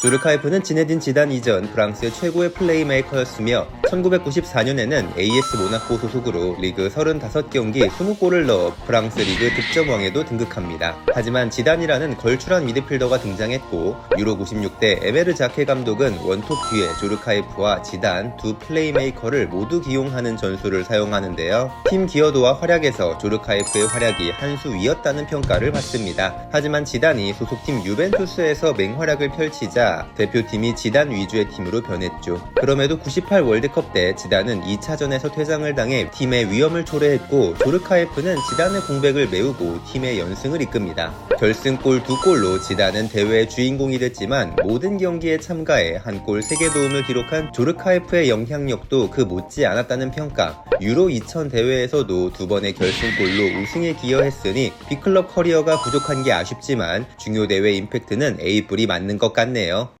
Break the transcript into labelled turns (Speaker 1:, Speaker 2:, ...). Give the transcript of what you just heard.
Speaker 1: 조르카이프는 지네딘 지단 이전 프랑스의 최고의 플레이메이커였으며 1994년에는 AS 모나코 소속으로 리그 35경기 20골을 넣어 프랑스 리그 득점왕에도 등극합니다. 하지만 지단이라는 걸출한 미드필더가 등장했고 유로 96대 에메르 자케 감독은 원톱 뒤에 조르카이프와 지단 두 플레이메이커를 모두 기용하는 전술을 사용하는데요. 팀 기여도와 활약에서 조르카이프의 활약이 한 수 위였다는 평가를 받습니다. 하지만 지단이 소속팀 유벤투스에서 맹활약을 펼치자 대표팀이 지단 위주의 팀으로 변했죠. 그럼에도 98 월드컵 때 지단은 2차전에서 퇴장을 당해 팀의 위험을 초래했고 조르카예프는 지단의 공백을 메우고 팀의 연승을 이끕니다. 결승골 두 골로 지단은 대회의 주인공이 됐지만 모든 경기에 참가해 한 골 3개 도움을 기록한 조르카예프의 영향력도 그 못지 않았다는 평가. 유로 2000 대회에서도 두 번의 결승골로 우승에 기여했으니 B클럽 커리어가 부족한 게 아쉽지만 중요 대회 임팩트는 A뿔이 맞는 것 같네요.